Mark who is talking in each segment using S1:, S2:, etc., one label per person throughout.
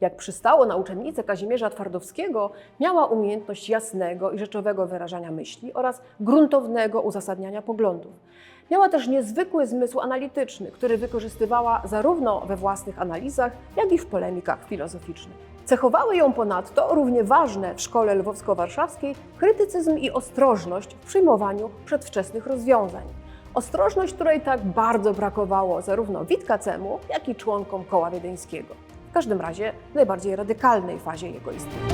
S1: Jak przystało na uczennicę Kazimierza Twardowskiego, miała umiejętność jasnego i rzeczowego wyrażania myśli oraz gruntownego uzasadniania poglądów. Miała też niezwykły zmysł analityczny, który wykorzystywała zarówno we własnych analizach, jak i w polemikach filozoficznych. Cechowały ją ponadto równie ważne w szkole lwowsko-warszawskiej krytycyzm i ostrożność w przyjmowaniu przedwczesnych rozwiązań. Ostrożność, której tak bardzo brakowało zarówno Witkacemu, jak i członkom koła wiedeńskiego. W każdym razie najbardziej radykalnej fazie jego istnienia.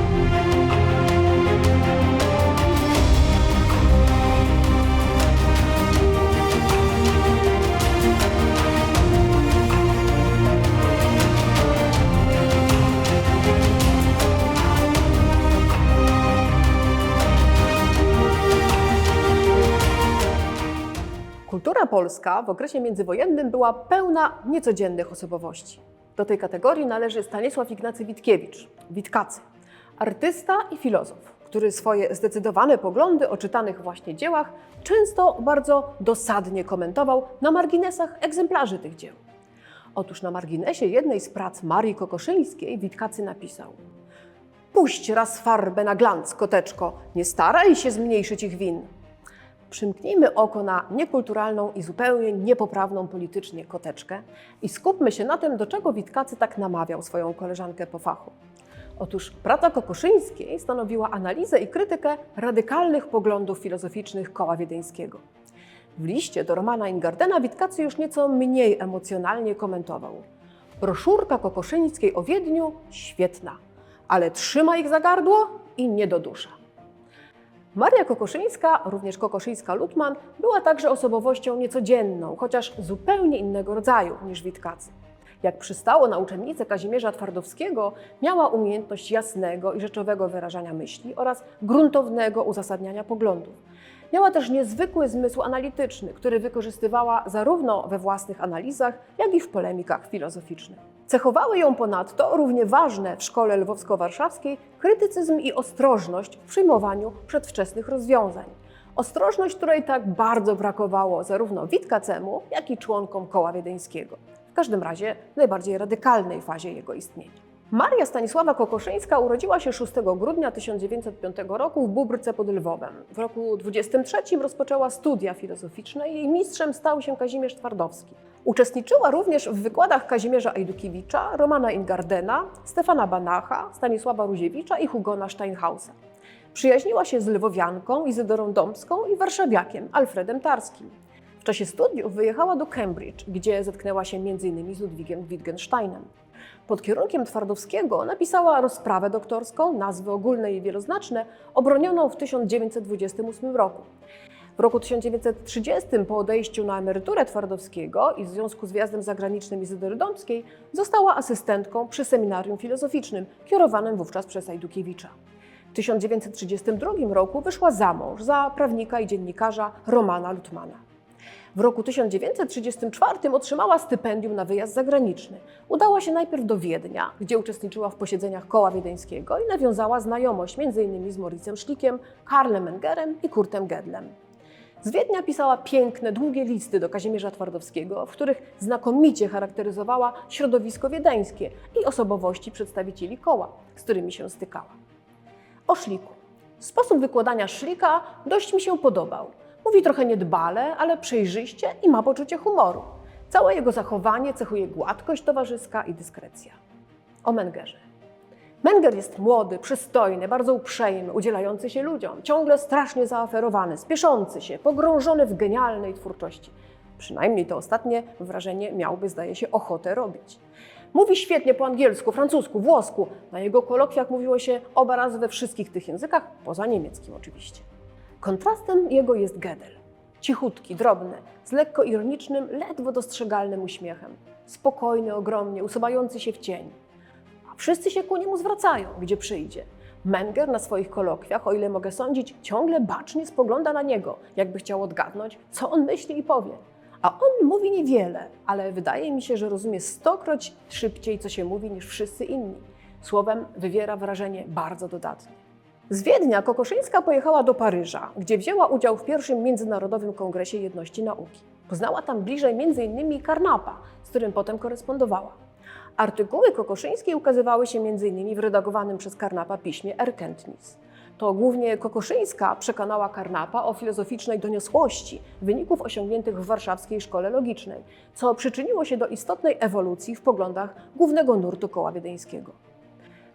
S1: Kultura polska w okresie międzywojennym była pełna niecodziennych osobowości. Do tej kategorii należy Stanisław Ignacy Witkiewicz, Witkacy, artysta i filozof, który swoje zdecydowane poglądy o czytanych właśnie dziełach często bardzo dosadnie komentował na marginesach egzemplarzy tych dzieł. Otóż na marginesie jednej z prac Marii Kokoszyńskiej Witkacy napisał Puść raz farbę na glanc, koteczko, nie staraj się zmniejszyć ich win. Przymknijmy oko na niekulturalną i zupełnie niepoprawną politycznie koteczkę i skupmy się na tym, do czego Witkacy tak namawiał swoją koleżankę po fachu. Otóż praca Kokoszyńskiej stanowiła analizę i krytykę radykalnych poglądów filozoficznych koła wiedeńskiego. W liście do Romana Ingardena Witkacy już nieco mniej emocjonalnie komentował. Broszurka Kokoszyńskiej o Wiedniu świetna, ale trzyma ich za gardło i nie do dusza. Maria Kokoszyńska, również Kokoszyńska-Lutman, była także osobowością niecodzienną, chociaż zupełnie innego rodzaju niż Witkacy. Jak przystało na uczennicę Kazimierza Twardowskiego, miała umiejętność jasnego i rzeczowego wyrażania myśli oraz gruntownego uzasadniania poglądów. Miała też niezwykły zmysł analityczny, który wykorzystywała zarówno we własnych analizach, jak i w polemikach filozoficznych. Cechowały ją ponadto równie ważne w szkole lwowsko-warszawskiej krytycyzm i ostrożność w przyjmowaniu przedwczesnych rozwiązań. Ostrożność, której tak bardzo brakowało zarówno Witkacemu, jak i członkom koła wiedeńskiego. W każdym razie najbardziej radykalnej fazie jego istnienia. Maria Stanisława Kokoszyńska urodziła się 6 grudnia 1905 roku w Bóbrce pod Lwowem. W roku 23 rozpoczęła studia filozoficzne i jej mistrzem stał się Kazimierz Twardowski. Uczestniczyła również w wykładach Kazimierza Ejdukiewicza, Romana Ingardena, Stefana Banacha, Stanisława Ruziewicza i Hugona Steinhausa. Przyjaźniła się z lwowianką Izydorą Dąbską i warszawiakiem Alfredem Tarskim. W czasie studiów wyjechała do Cambridge, gdzie zetknęła się m.in. z Ludwigiem Wittgensteinem. Pod kierunkiem Twardowskiego napisała rozprawę doktorską, nazwy ogólne i wieloznaczne, obronioną w 1928 roku. W roku 1930 po odejściu na emeryturę Twardowskiego i w związku z wjazdem zagranicznym Izydory Dąbskiej została asystentką przy seminarium filozoficznym kierowanym wówczas przez Ajdukiewicza. W 1932 roku wyszła za mąż za prawnika i dziennikarza Romana Lutmana. W roku 1934 otrzymała stypendium na wyjazd zagraniczny. Udała się najpierw do Wiednia, gdzie uczestniczyła w posiedzeniach koła wiedeńskiego i nawiązała znajomość m.in. z Moricem Szlikiem, Karlem Mengerem i Kurtem Gedlem. Z Wiednia pisała piękne, długie listy do Kazimierza Twardowskiego, w których znakomicie charakteryzowała środowisko wiedeńskie i osobowości przedstawicieli koła, z którymi się stykała. O Szliku. Sposób wykładania Szlika dość mi się podobał. Mówi trochę niedbale, ale przejrzyście i ma poczucie humoru. Całe jego zachowanie cechuje gładkość towarzyska i dyskrecja. O Mengerze. Menger jest młody, przystojny, bardzo uprzejmy, udzielający się ludziom, ciągle strasznie zaoferowany, spieszący się, pogrążony w genialnej twórczości. Przynajmniej to ostatnie wrażenie miałby, zdaje się, ochotę robić. Mówi świetnie po angielsku, francusku, włosku. Na jego kolokwiach mówiło się oba razy we wszystkich tych językach, poza niemieckim oczywiście. Kontrastem jego jest Gödel. Cichutki, drobny, z lekko ironicznym, ledwo dostrzegalnym uśmiechem. Spokojny ogromnie, usuwający się w cień. A wszyscy się ku niemu zwracają, gdzie przyjdzie. Menger na swoich kolokwiach, o ile mogę sądzić, ciągle bacznie spogląda na niego, jakby chciał odgadnąć, co on myśli i powie. A on mówi niewiele, ale wydaje mi się, że rozumie stokroć szybciej, co się mówi, niż wszyscy inni. Słowem, wywiera wrażenie bardzo dodatnie. Z Wiednia Kokoszyńska pojechała do Paryża, gdzie wzięła udział w pierwszym Międzynarodowym Kongresie Jedności Nauki. Poznała tam bliżej m.in. Karnapa, z którym potem korespondowała. Artykuły Kokoszyńskiej ukazywały się m.in. w redagowanym przez Karnapa piśmie Erkenntnis. To głównie Kokoszyńska przekonała Karnapa o filozoficznej doniosłości wyników osiągniętych w warszawskiej szkole logicznej, co przyczyniło się do istotnej ewolucji w poglądach głównego nurtu koła wiedeńskiego.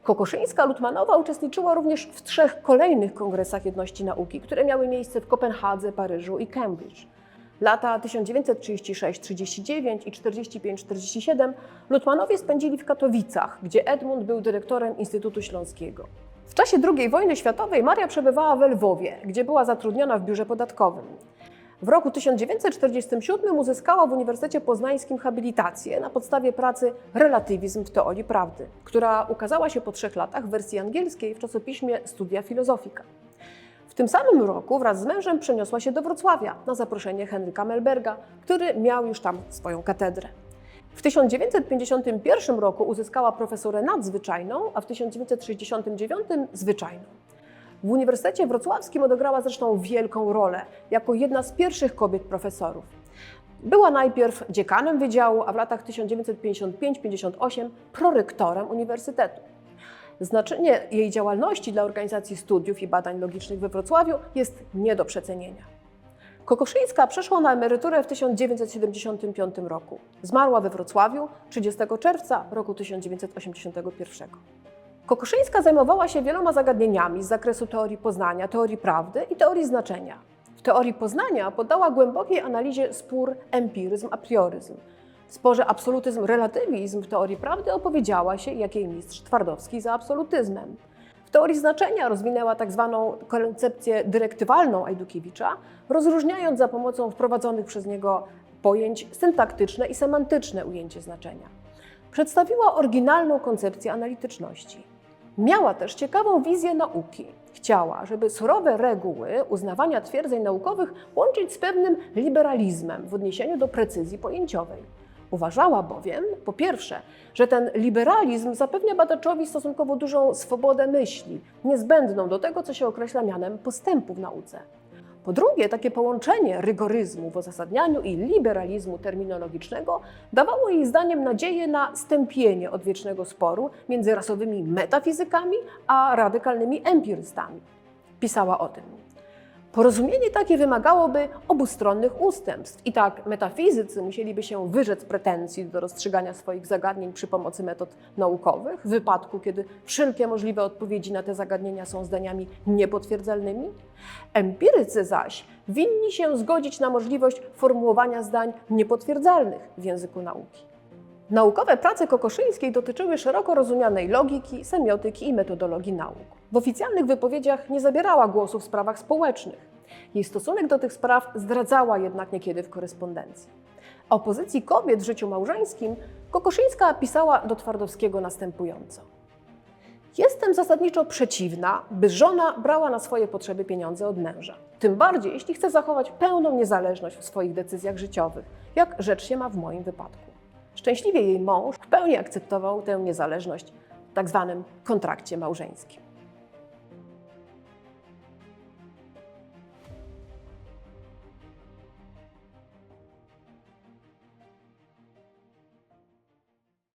S1: Kokoszyńska-Lutmanowa uczestniczyła również w trzech kolejnych kongresach jedności nauki, które miały miejsce w Kopenhadze, Paryżu i Cambridge. Lata 1936-39 i 45-47 Lutmanowie spędzili w Katowicach, gdzie Edmund był dyrektorem Instytutu Śląskiego. W czasie II wojny światowej Maria przebywała w Lwowie, gdzie była zatrudniona w biurze podatkowym. W roku 1947 uzyskała w Uniwersytecie Poznańskim habilitację na podstawie pracy Relatywizm w teorii prawdy, która ukazała się po trzech latach w wersji angielskiej w czasopiśmie Studia Filozofika. W tym samym roku wraz z mężem przeniosła się do Wrocławia na zaproszenie Henryka Melberga, który miał już tam swoją katedrę. W 1951 roku uzyskała profesurę nadzwyczajną, a w 1969 zwyczajną. W Uniwersytecie Wrocławskim odegrała zresztą wielką rolę jako jedna z pierwszych kobiet profesorów. Była najpierw dziekanem wydziału, a w latach 1955-58 prorektorem uniwersytetu. Znaczenie jej działalności dla organizacji studiów i badań logicznych we Wrocławiu jest nie do przecenienia. Kokoszyńska przeszła na emeryturę w 1975 roku. Zmarła we Wrocławiu 30 czerwca roku 1981. Kokoszyńska zajmowała się wieloma zagadnieniami z zakresu teorii poznania, teorii prawdy i teorii znaczenia. W teorii poznania poddała głębokiej analizie spór empiryzm a prioryzm. W sporze absolutyzm-relatywizm w teorii prawdy opowiedziała się, jak jej mistrz Twardowski za absolutyzmem. W teorii znaczenia rozwinęła tak zwaną koncepcję dyrektywalną Ajdukiewicza, rozróżniając za pomocą wprowadzonych przez niego pojęć syntaktyczne i semantyczne ujęcie znaczenia. Przedstawiła oryginalną koncepcję analityczności. Miała też ciekawą wizję nauki. Chciała, żeby surowe reguły uznawania twierdzeń naukowych łączyć z pewnym liberalizmem w odniesieniu do precyzji pojęciowej. Uważała bowiem, po pierwsze, że ten liberalizm zapewnia badaczowi stosunkowo dużą swobodę myśli, niezbędną do tego, co się określa mianem postępu w nauce. Po drugie, takie połączenie rygoryzmu w uzasadnianiu i liberalizmu terminologicznego dawało jej zdaniem nadzieję na stępienie odwiecznego sporu między rasowymi metafizykami a radykalnymi empirystami. Pisała o tym. Porozumienie takie wymagałoby obustronnych ustępstw i tak metafizycy musieliby się wyrzec pretensji do rozstrzygania swoich zagadnień przy pomocy metod naukowych, w wypadku kiedy wszelkie możliwe odpowiedzi na te zagadnienia są zdaniami niepotwierdzalnymi. Empirycy zaś winni się zgodzić na możliwość formułowania zdań niepotwierdzalnych w języku nauki. Naukowe prace Kokoszyńskiej dotyczyły szeroko rozumianej logiki, semiotyki i metodologii nauk. W oficjalnych wypowiedziach nie zabierała głosu w sprawach społecznych. Jej stosunek do tych spraw zdradzała jednak niekiedy w korespondencji. O pozycji kobiet w życiu małżeńskim Kokoszyńska pisała do Twardowskiego następująco. Jestem zasadniczo przeciwna, by żona brała na swoje potrzeby pieniądze od męża. Tym bardziej, jeśli chce zachować pełną niezależność w swoich decyzjach życiowych, jak rzecz się ma w moim wypadku. Szczęśliwie jej mąż w pełni akceptował tę niezależność w tak zwanym kontrakcie małżeńskim.